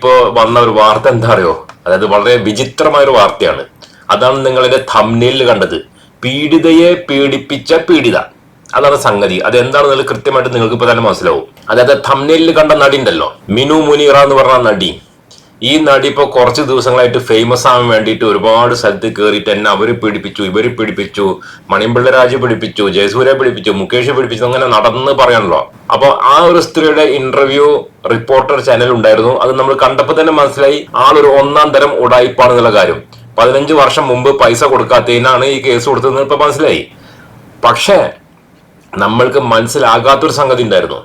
ഇപ്പോ വന്ന ഒരു വാർത്ത എന്താ അറിയോ അതായത് വളരെ വിചിത്രമായ ഒരു വാർത്തയാണ്. അതാണ് നിങ്ങളുടെ തമ്മിലിൽ കണ്ടത്. പീഡിതയെ പീഡിപ്പിച്ച പീഡിത. അതാണ് സംഗതി. അത് എന്താണെന്ന് കൃത്യമായിട്ട് നിങ്ങൾക്ക് ഇപ്പൊ തന്നെ മനസ്സിലാവും. അതായത് തമ്മിലിൽ കണ്ട നടി ഉണ്ടല്ലോ. മിനു മുനീറ എന്ന് പറഞ്ഞ നടി. ഈ നടി ഇപ്പോൾ കുറച്ച് ദിവസങ്ങളായിട്ട് ഫേമസ് ആവാൻ വേണ്ടിയിട്ട് ഒരുപാട് സ്ഥലത്ത് കയറിയിട്ട് എന്നെ അവർ പിടിപ്പിച്ചു ഇവർ പിടിപ്പിച്ചു മണിമ്പിള്ള രാജ് പിടിപ്പിച്ചു ജയസൂര്യ പിടിപ്പിച്ചു മുകേഷ് പിടിപ്പിച്ചു അങ്ങനെ നടന്ന് പറയണല്ലോ അപ്പൊ ആ ഒരു സ്ത്രീയുടെ ഇന്റർവ്യൂ റിപ്പോർട്ടർ ചാനൽ ഉണ്ടായിരുന്നു. അത് നമ്മൾ കണ്ടപ്പോൾ തന്നെ മനസ്സിലായി ആളൊരു ഒന്നാം തരം ഉടായിപ്പാണെന്നുള്ള കാര്യം. പതിനഞ്ച് വർഷം മുമ്പ് പൈസ കൊടുക്കാത്തതിനാണ് ഈ കേസ് കൊടുത്തതെന്ന് ഇപ്പൊ മനസ്സിലായി. പക്ഷേ നമ്മൾക്ക് മനസ്സിലാകാത്തൊരു സംഗതി ഉണ്ടായിരുന്നു.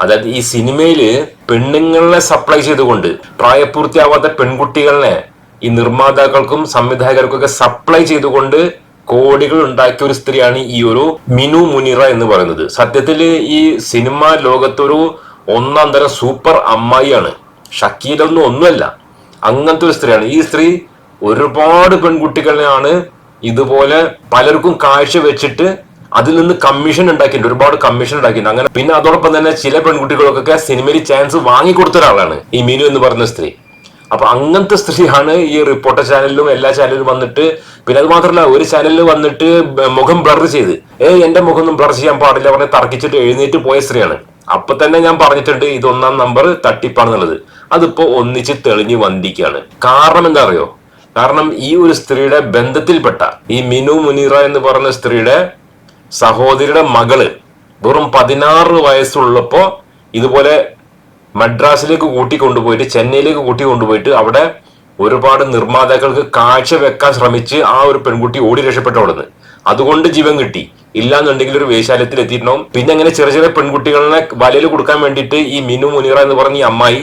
അതായത് ഈ സിനിമയിൽ പെണ്ണുങ്ങളെ സപ്ലൈ ചെയ്തുകൊണ്ട് പ്രായപൂർത്തിയാവാത്ത പെൺകുട്ടികളെ ഈ നിർമ്മാതാക്കൾക്കും സംവിധായകർക്കും ഒക്കെ സപ്ലൈ ചെയ്തുകൊണ്ട് കോടികൾ ഉണ്ടാക്കിയ ഒരു സ്ത്രീയാണ് ഈ ഒരു മിനു മുനിറ എന്ന് പറയുന്നത്. സത്യത്തിൽ ഈ സിനിമ ലോകത്തൊരു ഒന്നാം തരം സൂപ്പർ അമ്മായിയാണ്. ഷക്കീലൊന്നും ഒന്നുമല്ല. അങ്ങനത്തെ ഒരു സ്ത്രീയാണ്. ഈ സ്ത്രീ ഒരുപാട് പെൺകുട്ടികളെയാണ് ഇതുപോലെ പലർക്കും കാഴ്ച വെച്ചിട്ട് അതിൽ നിന്ന് കമ്മീഷൻ ഉണ്ടാക്കിയിട്ടുണ്ട് ഒരുപാട് കമ്മീഷൻ ഉണ്ടാക്കിയിട്ടുണ്ട്. അങ്ങനെ പിന്നെ അതോടൊപ്പം തന്നെ ചില പെൺകുട്ടികൾക്കൊക്കെ സിനിമയിൽ ചാൻസ് വാങ്ങി കൊടുത്ത ഒരാളാണ് ഈ മീനു എന്ന് പറഞ്ഞ സ്ത്രീ. അപ്പൊ അങ്ങനത്തെ സ്ത്രീയാണ് ഈ റിപ്പോർട്ടർ ചാനലിലും എല്ലാ ചാനലിലും വന്നിട്ട് പിന്നെ അത് മാത്രമല്ല ഒരു ചാനലിൽ വന്നിട്ട് മുഖം ബ്ലർ ചെയ്ത്. ഏ എന്റെ മുഖം ഒന്നും ബ്ലർ ചെയ്യാൻ പാടില്ല പറഞ്ഞ് തർക്കിച്ചിട്ട് എഴുന്നേറ്റ് പോയ സ്ത്രീയാണ്. അപ്പൊ തന്നെ ഞാൻ പറഞ്ഞിട്ടുണ്ട് ഇത് ഒന്നാം നമ്പർ തട്ടിപ്പാണെന്നുള്ളത്. അതിപ്പോ ഒന്നിച്ച് തെളിഞ്ഞു വന്ദിക്കുകയാണ്. കാരണം എന്താ അറിയോ? കാരണം ഈ ഒരു സ്ത്രീയുടെ ബന്ധത്തിൽപ്പെട്ട ഈ മിനു മുനീറ എന്ന് പറഞ്ഞ സ്ത്രീയുടെ സഹോദരിയുടെ മകൾ വെറും പതിനാറ് വയസ്സുള്ളപ്പോ ഇതുപോലെ മദ്രാസിലേക്ക് കൂട്ടി കൊണ്ടുപോയിട്ട് ചെന്നൈയിലേക്ക് കൂട്ടി കൊണ്ടുപോയിട്ട് അവിടെ ഒരുപാട് നിർമ്മാതാക്കൾക്ക് കാഴ്ച വെക്കാൻ ശ്രമിച്ച് ആ ഒരു പെൺകുട്ടി ഓടി രക്ഷപ്പെട്ട അവിടുന്ന് അതുകൊണ്ട് ജീവൻ കിട്ടി. ഇല്ലാന്നുണ്ടെങ്കിൽ ഒരു വേശാലയത്തിൽ എത്തിയിട്ടുണ്ടാവും. പിന്നെ അങ്ങനെ ചെറിയ ചെറിയ പെൺകുട്ടികളെ വലയിൽ കൊടുക്കാൻ വേണ്ടിയിട്ട് ഈ മിനു മുനീറ എന്ന് പറഞ്ഞ ഈ അമ്മായി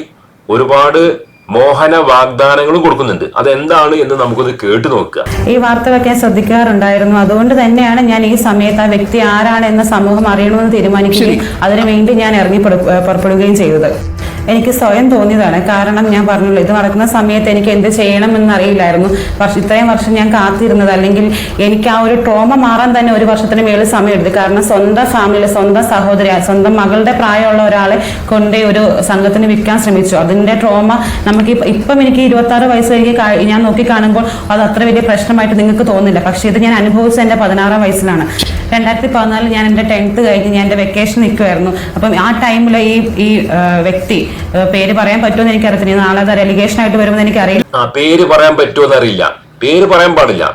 ഒരുപാട് മോഹന വാഗ്ദാനങ്ങളും കൊടുക്കുന്നുണ്ട്. അതെന്താണ് എന്ന് നമുക്കൊന്ന് കേട്ടു നോക്കുക. ഈ വാർത്തകളൊക്കെ ഞാൻ ശ്രദ്ധിക്കാറുണ്ടായിരുന്നു. അതുകൊണ്ട് തന്നെയാണ് ഞാൻ ഈ സമയത്ത് ആ വ്യക്തി ആരാണ് എന്ന സമൂഹം അറിയണമെന്ന് തീരുമാനിക്കുകയും അതിനുവേണ്ടി ഞാൻ ഇറങ്ങി പുറ- പുറപ്പെടുകയും ചെയ്തത്. എനിക്ക് സ്വയം തോന്നിയതാണ്. കാരണം ഞാൻ പറഞ്ഞല്ലോ ഇത് നടക്കുന്ന സമയത്ത് എനിക്ക് എന്ത് ചെയ്യണമെന്ന് അറിയില്ലായിരുന്നു പക്ഷെ ഇത്രയും വർഷം ഞാൻ കാത്തിരുന്നത് അല്ലെങ്കിൽ എനിക്ക് ആ ഒരു ട്രോമ മാറാൻ തന്നെ ഒരു വർഷത്തിന് മേളിൽ സമയമെടുത്തു. കാരണം സ്വന്തം ഫാമിലി സ്വന്തം സഹോദരി സ്വന്തം മകളുടെ പ്രായമുള്ള ഒരാളെ കൊണ്ട് ഒരു സംഘത്തിന് വിൽക്കാൻ ശ്രമിച്ചു. അതിന്റെ ട്രോമ നമുക്ക് ഇപ്പ- എനിക്ക് ഇരുപത്തി ആറ് വയസ്സ് എനിക്ക് ഞാൻ നോക്കി കാണുമ്പോൾ അത് അത്ര വലിയ പ്രശ്നമായിട്ട് നിങ്ങൾക്ക് തോന്നില്ല. പക്ഷേ ഇത് ഞാൻ അനുഭവിച്ചത് എന്റെ പതിനാറാം വയസ്സിലാണ്. രണ്ടായിരത്തി പതിനാലിൽ ഞാൻ എന്റെ ടെൻത്ത് കഴിഞ്ഞ് ഞാൻ എന്റെ വെക്കേഷൻ നിൽക്കുമായിരുന്നു അപ്പം ആ ടൈമിൽ ഈ ഈ വ്യക്തി പേര് പറയാൻ പറ്റുമെന്ന് എനിക്കറിയത്തില്ല. നാളെ അത് റെലിഗേഷൻ ആയിട്ട് വരുമെന്ന് എനിക്കറിയില്ല. പേര് പറയാൻ പറ്റുമോ അറിയില്ല. പേര് പറയാൻ പാടില്ല.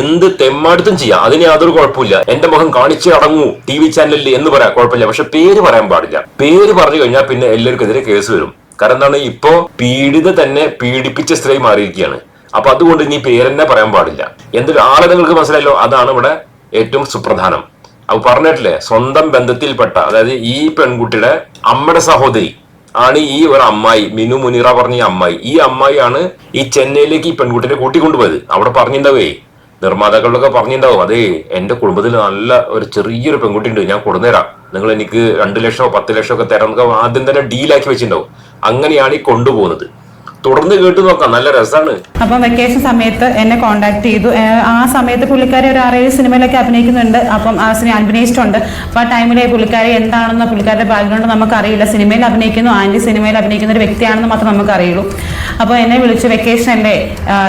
എന്ത് തെമ്മാടുത്തും ചെയ്യാം? അതിന് യാതൊരു കുഴപ്പമില്ല എന്റെ മുഖം കാണിച്ച് അടങ്ങൂ. ടി വി ചാനലിൽ എന്ന് പറയാം. കുഴപ്പമില്ല. പക്ഷെ പേര് പറയാൻ പാടില്ല. പേര് പറഞ്ഞു കഴിഞ്ഞാൽ പിന്നെ എല്ലാവർക്കെതിരെ കേസ് വരും. കാരണം എന്താണ്? ഇപ്പോ പീഡിത തന്നെ പീഡിപ്പിച്ച സ്ത്രീ മാറിയിരിക്കുകയാണ്. അപ്പൊ അതുകൊണ്ട് ഇനി പേരെന്നെ പറയാൻ പാടില്ല. എന്തൊരു ആളെ നിങ്ങൾക്ക് മനസ്സിലായല്ലോ? അതാണ് ഇവിടെ ഏറ്റവും സുപ്രധാനം. അപ്പൊ പറഞ്ഞിട്ടില്ലേ? സ്വന്തം ബന്ധത്തിൽപ്പെട്ട അതായത് ഈ പെൺകുട്ടിയുടെ അമ്മയുടെ സഹോദരി ആണ് ഈ ഒരു അമ്മായി. മിനു മുനിറ പറഞ്ഞ ഈ അമ്മായി. ഈ അമ്മായിയാണ് ഈ ചെന്നൈയിലേക്ക് ഈ പെൺകുട്ടിനെ കൂട്ടിക്കൊണ്ടുപോയത്. അവിടെ പറഞ്ഞിട്ടുണ്ടാവേ നിർമ്മാതാക്കളിലൊക്കെ പറഞ്ഞിട്ടുണ്ടാവും അതേ എന്റെ കുടുംബത്തിൽ നല്ല ഒരു ചെറിയൊരു പെൺകുട്ടി ഉണ്ട് ഞാൻ കൊടുന്നേരാം. നിങ്ങൾ എനിക്ക് രണ്ട് ലക്ഷമോ പത്ത് ലക്ഷമോ ഒക്കെ തരാം എന്നൊക്കെ ആദ്യം തന്നെ ഡീലാക്കി വെച്ചിട്ടുണ്ടാവും അങ്ങനെയാണ് ഈ കൊണ്ടുപോകുന്നത്. തുടർന്ന് കേട്ടു നോക്കാം. നല്ല രസമാണ് അപ്പൊ വെക്കേഷൻ സമയത്ത് എന്നെ കോണ്ടാക്ട് ചെയ്തു. ആ സമയത്ത് പുള്ളിക്കാരി ഒരു ആറേഴ് സിനിമയിലൊക്കെ അഭിനയിക്കുന്നുണ്ട്. അപ്പം ആ സിനിമ അഭിനയിച്ചിട്ടുണ്ട്. അപ്പൊ ആ ടൈമിലെ പുള്ളിക്കാരി എന്താണെന്ന് പുള്ളിക്കാരുടെ ബാക്ക്ഗ്രൗണ്ട് നമുക്ക് അറിയില്ല സിനിമയിൽ അഭിനയിക്കുന്നു. ആന്റി സിനിമയിൽ അഭിനയിക്കുന്ന ഒരു വ്യക്തിയാണെന്ന് മാത്രം നമുക്ക് അറിയുള്ളൂ അപ്പോൾ എന്നെ വിളിച്ചു വെക്കേഷൻ അല്ലേ?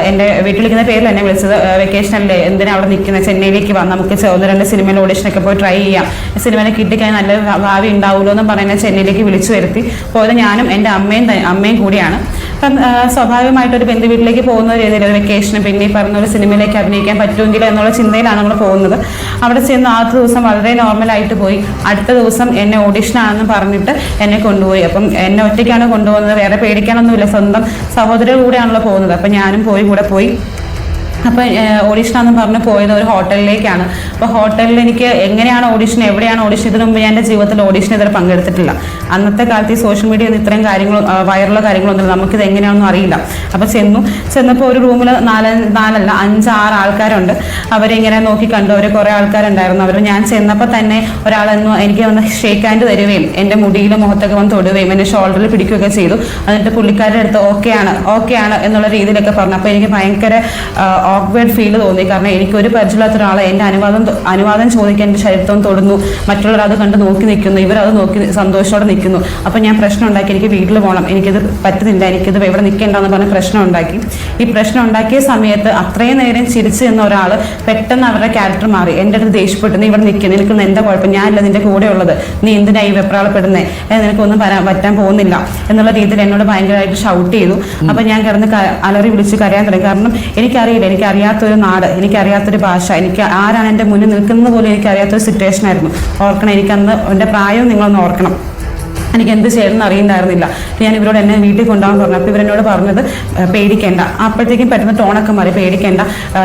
എന്റെ വീട്ടിൽ വിളിക്കുന്ന പേരിൽ എന്നെ വിളിച്ചത് വെക്കേഷൻ അല്ലേ? എന്തിനാ അവിടെ നിൽക്കുന്ന ചെന്നൈയിലേക്ക് വാ. നമുക്ക് ഒന്ന് രണ്ട് സിനിമയിൽ ഓഡിഷനൊക്കെ പോയി ട്രൈ ചെയ്യാം. സിനിമയിൽ കിട്ടിക്കാൻ നല്ല ഭാവി ഉണ്ടാവുമല്ലോ എന്ന് പറഞ്ഞ് ചെന്നൈയിലേക്ക് വിളിച്ചു വരുത്തി. പോയത് ഞാനും എന്റെ അമ്മയും അമ്മയും കൂടിയാണ്. അപ്പം സ്വാഭാവികമായിട്ട് ഒരു ബന്ധു വീട്ടിലേക്ക് പോകുന്ന രീതിയിൽ ഒരു വെക്കേഷന് പിന്നെ ഈ പറഞ്ഞ ഒരു സിനിമയിലേക്ക് അഭിനയിക്കാൻ പറ്റുമെങ്കിലോ എന്നുള്ള ചിന്തയിലാണ് നമ്മൾ പോകുന്നത്. അവിടെ ചെന്ന് ആദ്യ ദിവസം വളരെ നോർമലായിട്ട് പോയി. അടുത്ത ദിവസം എന്നെ ഓഡിഷനാണെന്ന് പറഞ്ഞിട്ട് എന്നെ കൊണ്ടുപോയി. അപ്പം എന്നെ ഒറ്റയ്ക്കാണ് കൊണ്ടുപോകുന്നത് വേറെ പേടിക്കാനൊന്നുമില്ല. സ്വന്തം സഹോദരൻ കൂടെയാണല്ലോ പോകുന്നത്. അപ്പം ഞാനും പോയി കൂടെ പോയി. അപ്പോൾ എന്ന് പറഞ്ഞ് പോയത് ഒരു ഹോട്ടലിലേക്കാണ്. അപ്പോൾ ഹോട്ടലിൽ എനിക്ക് എങ്ങനെയാണ് ഓഡീഷൻ എവിടെയാണ് ഓഡീഷൻ ഇതിനു മുമ്പ് ഞാൻ എന്റെ ജീവിതത്തിൽ ഓഡീഷൻ ഇതുവരെ പങ്കെടുത്തിട്ടില്ല. അന്നത്തെ കാലത്ത് ഈ സോഷ്യൽ മീഡിയ ഒന്നും ഇത്രയും കാര്യങ്ങൾ വൈറലോ കാര്യങ്ങളൊന്നും. നമുക്കിത് എങ്ങനെയാണെന്നും അറിയില്ല. അപ്പോൾ ചെന്നു ചെന്നപ്പോൾ ഒരു റൂമിൽ നാല് നാലല്ല അഞ്ച് ആറ് ആൾക്കാരുണ്ട് അവരിങ്ങനെ നോക്കി കണ്ടു. അവർ കുറേ ആൾക്കാരുണ്ടായിരുന്നു. അവർ ഞാൻ ചെന്നപ്പോൾ തന്നെ ഒരാളെന്നു എനിക്ക് വന്ന് ഷേക്ക് ഹാൻഡ് തരുകയും എന്റെ മുടിയിലും മുഖത്തൊക്കെ വന്ന് തൊടുകയും എന്നെ ഷോൾഡറിൽ പിടിക്കുകയൊക്കെ ചെയ്തു. എന്നിട്ട് പുള്ളിക്കാരുടെ അടുത്ത് ഓക്കെയാണ് ഓക്കെയാണ് എന്നുള്ള രീതിയിലൊക്കെ പറഞ്ഞു. അപ്പോൾ എനിക്ക് ഭയങ്കര ഓക്വേർഡ് ഫീൽ തോന്നി. കാരണം എനിക്ക് ഒരു പരിചയമില്ലാത്ത ഒരാളെ എന്റെ അനുവാദം അനുവാദം ചോദിക്കാൻ എന്റെ ശരീരത്വം തൊടുന്നു. മറ്റുള്ളവർ അത് കണ്ട് നോക്കി നിൽക്കുന്നു. ഇവരത് നോക്കി സന്തോഷത്തോടെ നിൽക്കുന്നു. അപ്പം ഞാൻ പ്രശ്നം ഉണ്ടാക്കി. എനിക്ക് വീട്ടിൽ പോകണം എനിക്കിത് പറ്റുന്നില്ല. എനിക്കിത് ഇവിടെ നിൽക്കേണ്ടെന്ന് പറഞ്ഞ പ്രശ്നം ഉണ്ടാക്കി. ഈ പ്രശ്നം ഉണ്ടാക്കിയ സമയത്ത് അത്രയും നേരം ചിരിച്ചു നിന്ന ഒരാൾ പെട്ടെന്ന് അവരുടെ ക്യാരക്ടർ മാറി. എന്റെ അടുത്ത് ദേഷ്യപ്പെട്ടു നീ ഇവിടെ നിൽക്കുന്നു. നിനക്ക് എന്താ കുഴപ്പം? ഞാനല്ല നിന്റെ കൂടെ ഉള്ളത്. നീ എന്തിനാ ഈ വെപ്രാളപ്പെടുന്നേ? ഏ, നിനക്കൊന്നും വരാൻ പറ്റാൻ പോകുന്നില്ല എന്നുള്ള രീതിയിൽ എന്നോട് ഭയങ്കരമായിട്ട് ഷൗട്ട് ചെയ്തു. അപ്പൊ ഞാൻ കിടന്ന് അലറി വിളിച്ച് കരയാൻ തുടങ്ങി. കാരണം എനിക്കറിയില്ല. എനിക്ക് അറിയാത്തൊരു നാട് എനിക്കറിയാത്തൊരു ഭാഷ എനിക്ക് ആരാണ് എന്റെ മുന്നിൽ നിൽക്കുന്നത് പോലും എനിക്കറിയാത്തൊരു സിറ്റുവേഷൻ ആയിരുന്നു. ഓർക്കണം എനിക്കന്ന് എന്റെ പ്രായവും നിങ്ങളൊന്ന് ഓർക്കണം. എനിക്ക് എന്ത് ചെയ്യണമെന്ന് അറിയുന്നുണ്ടായിരുന്നില്ല ഞാൻ ഇവരോട് എന്നെ വീട്ടിൽ കൊണ്ടുപോകാൻ പറഞ്ഞു. അപ്പോൾ ഇവരെന്നോട് പറഞ്ഞത് "ഏഹ് പേടിക്കേണ്ട. അപ്പോഴത്തേക്കും പെട്ടെന്ന് ടോണൊക്കെ മാറി. പേടിക്കേണ്ട.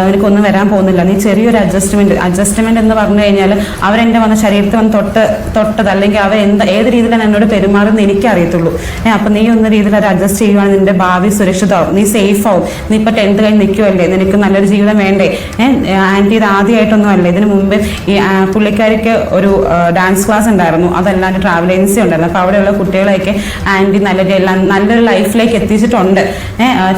എനിക്കൊന്നും വരാൻ പോകുന്നില്ല. നീ ചെറിയൊരു അഡ്ജസ്റ്റ്മെന്റ് അഡ്ജസ്റ്റ്മെന്റ് എന്ന് പറഞ്ഞു കഴിഞ്ഞാൽ അവരെന്റെ വന്ന ശരീരത്തിൽ വന്ന് തൊട്ട് തൊട്ടത് അല്ലെങ്കിൽ അവർ എന്ത് ഏത് രീതിയിലാണ് എന്നോട് പെരുമാറുന്നത് എനിക്ക് അറിയത്തുള്ളൂ. ഏഹ് അപ്പം നീ ഒന്ന് രീതിയിൽ അത് അഡ്ജസ്റ്റ് ചെയ്യുവാണെങ്കിൽ നിന്റെ ഭാവി സുരക്ഷിതമാവും. നീ സേഫ് ആവും. നീ ഇപ്പോൾ ടെൻത്ത് കഴിഞ്ഞ് നിൽക്കുമല്ലേ നിനക്ക് നല്ലൊരു ജീവിതം വേണ്ടേ? ഏഹ് ആന്റി ഇത് ആദ്യമായിട്ടൊന്നും അല്ല. ഇതിന് മുമ്പ് ഈ പുള്ളിക്കാരിക്ക് ഒരു ഡാൻസ് ക്ലാസ് ഉണ്ടായിരുന്നു. അതല്ലാണ്ട് ട്രാവൽ ഏജൻസി ഉണ്ടായിരുന്നു. അപ്പോൾ അവിടെയുള്ള കുട്ടികളെയൊക്കെ ആന്റി നല്ല നല്ലൊരു ലൈഫിലേക്ക് എത്തിച്ചിട്ടുണ്ട്.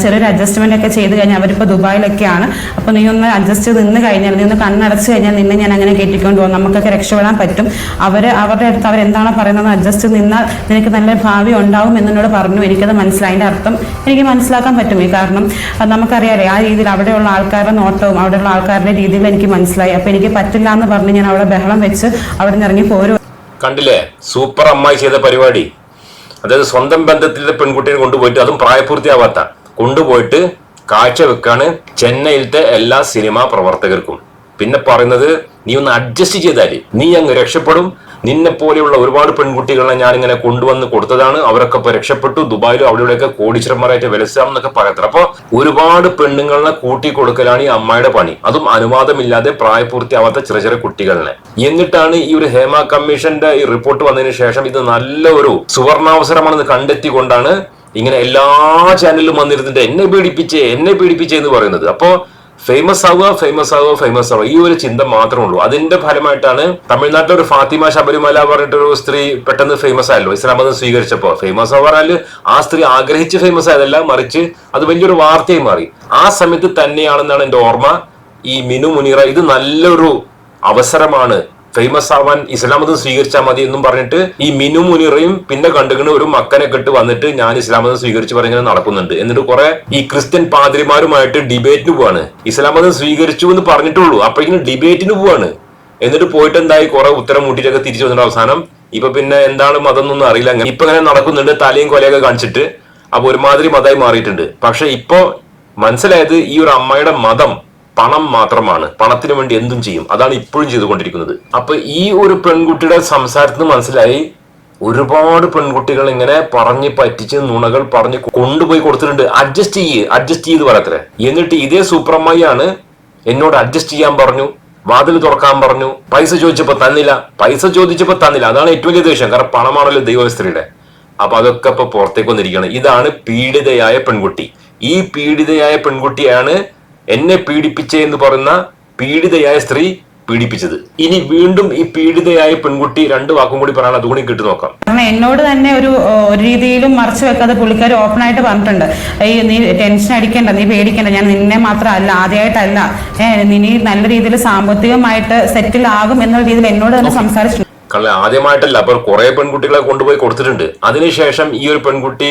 ചെറിയൊരു അഡ്ജസ്റ്റ്മെന്റ് ഒക്കെ ചെയ്ത് കഴിഞ്ഞാൽ അവരിപ്പോൾ ദുബായിലൊക്കെയാണ്. അപ്പോൾ നീ ഒന്ന് അഡ്ജസ്റ്റ് ചെയ്ത് നിന്ന് കഴിഞ്ഞാൽ നീ ഒന്ന് കണ്ണടച്ച് കഴിഞ്ഞാൽ നിന്നെ ഞാൻ അങ്ങനെ കയറ്റിക്കൊണ്ട് പോകും. നമുക്കൊക്കെ രക്ഷപ്പെടാൻ പറ്റും. അവർ അവരുടെ അടുത്ത് അവരെന്താണോ പറയുന്നത് അഡ്ജസ്റ്റ് നിന്നാൽ നിനക്ക് നല്ല ഭാവി ഉണ്ടാവും എന്നോട് പറഞ്ഞു. എനിക്കത് മനസ്സിലായി. അതിന്റെ അർത്ഥം എനിക്ക് മനസ്സിലാക്കാൻ പറ്റും ഈ കാരണം. നമുക്കറിയാം നമുക്കറിയാലേ ആ രീതിയിൽ അവിടെയുള്ള ആൾക്കാരുടെ നോട്ടവും അവിടെയുള്ള ആൾക്കാരുടെ രീതിയിൽ എനിക്ക് മനസ്സിലായി. അപ്പോൾ എനിക്ക് പറ്റില്ല എന്ന് പറഞ്ഞ് ഞാൻ അവിടെ ബഹളം വെച്ച് അവിടെ നിന്ന് ഇറങ്ങി പോരും കണ്ടില്ലേ? സൂപ്പർ അമ്മായി ചെയ്ത പരിപാടി. അതായത് സ്വന്തം ബന്ധത്തിലെ പെൺകുട്ടിയെ കൊണ്ടുപോയിട്ട് അതും പ്രായപൂർത്തിയാവാത്ത. കൊണ്ടുപോയിട്ട് കാഴ്ച വെക്കാണ് ചെന്നൈയിലത്തെ എല്ലാ സിനിമാ പ്രവർത്തകർക്കും. പിന്നെ പറയുന്നത് നീ ഒന്ന് അഡ്ജസ്റ്റ് ചെയ്താൽ നീ അങ്ങ് രക്ഷപ്പെടും. നിന്നെ പോലെയുള്ള ഒരുപാട് പെൺകുട്ടികളെ ഞാൻ ഇങ്ങനെ കൊണ്ടുവന്ന് കൊടുത്തതാണ്. അവരൊക്കെ ഇപ്പൊ രക്ഷപ്പെട്ടു. ദുബായിലും അവിടെയൊക്കെ കോടീശ്വരന്മാരായിട്ട് വിലസാം എന്നൊക്കെ പറയത്ര അപ്പൊ ഒരുപാട് പെണ്ണുങ്ങളെ കൂട്ടി കൊടുക്കലാണ് ഈ അമ്മയുടെ പണി. അതും അനുവാദമില്ലാതെ പ്രായപൂർത്തിയാവാത്ത ചെറിയ ചെറിയ കുട്ടികളിനെ എന്നിട്ടാണ് ഈ ഒരു ഹേമ കമ്മീഷന്റെ ഈ റിപ്പോർട്ട് വന്നതിന് ശേഷം ഇത് നല്ല ഒരു സുവർണാവസരമാണെന്ന് കണ്ടെത്തിക്കൊണ്ടാണ് ഇങ്ങനെ എല്ലാ ചാനലിലും വന്നിരുന്നിട്ട് എന്നെ പീഡിപ്പിച്ചേ എന്നെ പീഡിപ്പിച്ചേ എന്ന് പറയുന്നത്. അപ്പോ ഫേമസ് ആവുക ഫേമസ് ആവുക ഫേമസ് ആവുക. ഈ ഒരു ചിന്ത മാത്രമേ ഉള്ളൂ. അതിന്റെ ഫലമായിട്ടാണ് തമിഴ്നാട്ടിലെ ഒരു ഫാത്തിമ ശബരിമല പറഞ്ഞിട്ടൊരു സ്ത്രീ പെട്ടെന്ന് ഫേമസ് ആയല്ലോ. ഇസ്ലാം മതം സ്വീകരിച്ചപ്പോ ഫേമസ് ആവാറാൽ ആ സ്ത്രീ ആഗ്രഹിച്ച് ഫേമസ് ആയതല്ല മറിച്ച് അത് വലിയൊരു വാർത്തയായി മാറി. ആ സമയത്ത് തന്നെയാണെന്നാണ് എന്റെ ഓർമ്മ. ഈ മിനു മുനീറ ഇത് നല്ലൊരു അവസരമാണ് ഫേമസ് ആവാൻ ഇസ്ലാം മതം സ്വീകരിച്ചാൽ മതി എന്നും പറഞ്ഞിട്ട് ഈ മിനു മുനിറയും പിന്നെ കണ്ടുകണ ഒരു മക്കനെ കെട്ട് വന്നിട്ട് ഞാൻ ഇസ്ലാം മതം സ്വീകരിച്ച് നടക്കുന്നുണ്ട്. എന്നിട്ട് കുറെ ഈ ക്രിസ്ത്യൻ പാതിരിമാരുമായിട്ട് ഡിബേറ്റിന് പോവാണ്. ഇസ്ലാം മതം സ്വീകരിച്ചു എന്ന് പറഞ്ഞിട്ടുള്ളൂ. അപ്പോഴേക്കും ഡിബേറ്റിന് പോവാണ്. എന്നിട്ട് പോയിട്ട് എന്തായി കുറെ ഉത്തരം മുട്ടിട്ടൊക്കെ തിരിച്ചു വന്നിട്ട് അവസാനം ഇപ്പൊ പിന്നെ എന്താണ് മതം എന്നൊന്നും അറിയില്ല ഇപ്പൊ ഇങ്ങനെ നടക്കുന്നുണ്ട്. തലയും കൊലയൊക്കെ കാണിച്ചിട്ട് അപ്പൊ ഒരുമാതിരി മതമായി മാറിയിട്ടുണ്ട്. പക്ഷെ ഇപ്പോ മനസ്സിലായത് ഈ ഒരു അമ്മയുടെ മതം പണം മാത്രമാണ്. പണത്തിന് വേണ്ടി എന്തും ചെയ്യും. അതാണ് ഇപ്പോഴും ചെയ്തുകൊണ്ടിരിക്കുന്നത്. അപ്പൊ ഈ ഒരു പെൺകുട്ടിയുടെ സംസാരത്തിന് മനസ്സിലായി ഒരുപാട് പെൺകുട്ടികൾ ഇങ്ങനെ പറഞ്ഞ് പറ്റിച്ച് നുണകൾ പറഞ്ഞ് കൊണ്ടുപോയി കൊടുത്തിട്ടുണ്ട്. അഡ്ജസ്റ്റ് ചെയ്യ്. അഡ്ജസ്റ്റ് ചെയ്ത് പറയത്രേ എന്നിട്ട് ഇതേ സൂപ്രമ്മയാണ് എന്നോട് അഡ്ജസ്റ്റ് ചെയ്യാൻ പറഞ്ഞു. വാതിൽ തുറക്കാൻ പറഞ്ഞു. പൈസ ചോദിച്ചപ്പോ തന്നില്ല. പൈസ ചോദിച്ചപ്പോ തന്നില്ല. അതാണ് ഏറ്റവും വലിയ ദേഷ്യം. കാരണം പണമാണല്ലോ ദൈവസ്ത്രീയുടെ അപ്പൊ അതൊക്കെ ഇപ്പൊ പുറത്തേക്ക് വന്നിരിക്കുകയാണ്. ഇതാണ് പീഡിതയായ പെൺകുട്ടി. ഈ പീഡിതയായ പെൺകുട്ടിയാണ് എന്നെ പീഡിപ്പിച്ചേ എന്ന് പറയുന്ന പീഡിതയായ സ്ത്രീ പീഡിപ്പിച്ചത്. ഇനി വീണ്ടും ഈ പീഡിതയായ പെൺകുട്ടി രണ്ട് വാക്കും കൂടി പറയാൻ അതുകൂടി കിട്ടു നോക്കാം. കാരണം എന്നോട് തന്നെ ഒരു ഒരു രീതിയിലും മറച്ചു വെക്കാതെ പുള്ളിക്കാർ ഓപ്പൺ ആയിട്ട് പറഞ്ഞിട്ടുണ്ട്. ഈ നീ ടെൻഷൻ അടിക്കണ്ട നീ പേടിക്കണ്ട ഞാൻ നിന്നെ മാത്രമല്ല ആദ്യമായിട്ടല്ല. നീ നല്ല രീതിയിൽ സാമ്പത്തികമായിട്ട് സെറ്റിൽ ആകും എന്നുള്ള രീതിയിൽ എന്നോട് തന്നെ സംസാരിച്ചു കള്ള ആദ്യമായിട്ടല്ല അപ്പോൾ കുറെ പെൺകുട്ടികളെ കൊണ്ടുപോയി കൊടുത്തിട്ടുണ്ട്. അതിനുശേഷം ഈ ഒരു പെൺകുട്ടി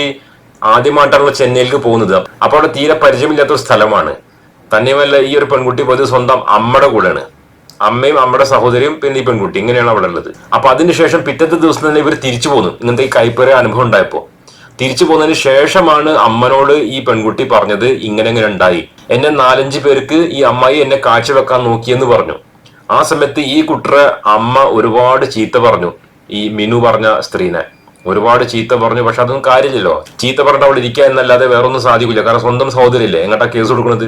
ആദ്യമായിട്ടാണല്ലോ ചെന്നൈയിലേക്ക് പോകുന്നത്. അപ്പൊ അവിടെ തീരെ പരിചയമില്ലാത്ത ഒരു സ്ഥലമാണ്. തന്നെയുമല്ല ഈ ഒരു പെൺകുട്ടി പോയത് സ്വന്തം അമ്മയുടെ കൂടെയാണ്. അമ്മയും അമ്മയുടെ സഹോദരിയും പിന്നെ ഈ പെൺകുട്ടി. ഇങ്ങനെയാണ് അവിടെ ഉള്ളത്. അപ്പൊ അതിനുശേഷം പിറ്റത്തെ ദിവസം തന്നെ ഇവർ തിരിച്ചു പോന്നു. ഇന്നത്തെ ഈ കൈപ്പേറിയ അനുഭവം ഉണ്ടായപ്പോ. തിരിച്ചു പോകുന്നതിന് ശേഷമാണ് അമ്മനോട് ഈ പെൺകുട്ടി പറഞ്ഞത് ഇങ്ങനെ ഇങ്ങനെ ഉണ്ടായി. എന്നെ നാലഞ്ച് പേർക്ക് ഈ അമ്മായി എന്നെ കാഴ്ചവെക്കാൻ നോക്കിയെന്ന് പറഞ്ഞു. ആ സമയത്ത് ഈ കുട്ടറെ അമ്മ ഒരുപാട് ചീത്ത പറഞ്ഞു. ഈ മിനു പറഞ്ഞ സ്ത്രീനെ. ഒരുപാട് ചീത്ത പറഞ്ഞു. പക്ഷെ അതൊന്നും കാര്യമില്ലല്ലോ. ചീത്ത പറഞ്ഞിട്ട് അവിടെ ഇരിക്കുക എന്നല്ലാതെ വേറൊന്നും സാധിക്കില്ല. കാരണം സ്വന്തം സഹോദരില്ലേ എങ്ങോട്ടാ കേസ് കൊടുക്കുന്നത്?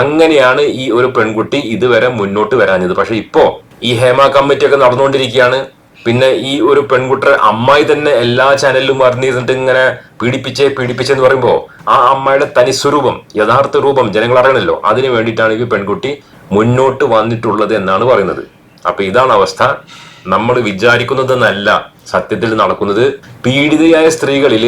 അങ്ങനെയാണ് ഈ ഒരു പെൺകുട്ടി ഇതുവരെ മുന്നോട്ട് വരാഞ്ഞത്. പക്ഷെ ഇപ്പോ ഈ ഹേമ കമ്മിറ്റി ഒക്കെ നടന്നുകൊണ്ടിരിക്കുകയാണ്. പിന്നെ ഈ ഒരു പെൺകുട്ടിയുടെ അമ്മായി തന്നെ എല്ലാ ചാനലിലും അറിഞ്ഞിരുന്നിട്ട് ഇങ്ങനെ പീഡിപ്പിച്ചേ പീഡിപ്പിച്ചെന്ന് പറയുമ്പോൾ ആ അമ്മയുടെ തനി സ്വരൂപം യഥാർത്ഥ രൂപം ജനങ്ങൾ അറിയണല്ലോ. അതിനു വേണ്ടിയിട്ടാണ് ഈ പെൺകുട്ടി മുന്നോട്ട് വന്നിട്ടുള്ളത് എന്നാണ് പറയുന്നത്. അപ്പൊ ഇതാണ് അവസ്ഥ. നമ്മൾ വിചാരിക്കുന്നതെന്നല്ല സത്യത്തിൽ നടക്കുന്നത്. പീഡിതയായ സ്ത്രീകളിൽ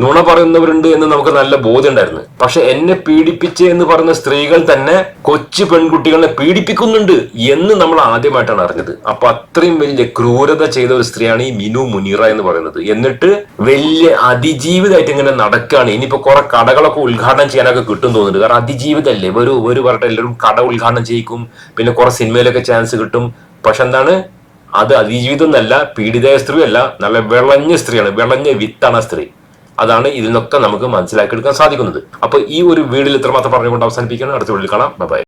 നുണ പറയുന്നവരുണ്ട് എന്ന് നമുക്ക് നല്ല ബോധ്യം ഉണ്ടായിരുന്നു പക്ഷെ എന്നെ പീഡിപ്പിച്ച് എന്ന് പറയുന്ന സ്ത്രീകൾ തന്നെ കൊച്ചു പെൺകുട്ടികളെ പീഡിപ്പിക്കുന്നുണ്ട് എന്ന് നമ്മൾ ആദ്യമായിട്ടാണ് അറിഞ്ഞത്. അപ്പൊ അത്രയും വലിയ ക്രൂരത ചെയ്ത ഒരു സ്ത്രീയാണ് ഈ മിനു മുനീറ എന്ന് പറയുന്നത്. എന്നിട്ട് വലിയ അതിജീവിതമായിട്ട് ഇങ്ങനെ നടക്കുകയാണ്. ഇനിയിപ്പോ കുറെ കടകളൊക്കെ ഉദ്ഘാടനം ചെയ്യാനൊക്കെ കിട്ടും തോന്നുന്നുണ്ട്. കാരണം അതിജീവിതല്ലേ ഒരു ഒരു പറഞ്ഞിട്ട് എല്ലാവരും കട ഉദ്ഘാടനം ചെയ്യിക്കും. പിന്നെ കുറെ സിനിമയിലൊക്കെ ചാൻസ് കിട്ടും. പക്ഷെ എന്താണ്? അത് അതിജീവിതം എന്നല്ല പീഡിതയ സ്ത്രീയല്ല നല്ല വിളഞ്ഞ സ്ത്രീയാണ്. വിളഞ്ഞ വിത്താണ് സ്ത്രീ. അതാണ് ഇതിനൊക്കെ നമുക്ക് മനസ്സിലാക്കി മനസ്സിലാക്കിയെടുക്കാൻ സാധിക്കുന്നത്. അപ്പൊ ഈ ഒരു വീഡിയോയിൽ ഇത്രമാത്രം പറഞ്ഞുകൊണ്ട് അവസാനിപ്പിക്കുകയാണ്. അടുത്ത വീഡിയോയിൽ കാണാം. ബൈ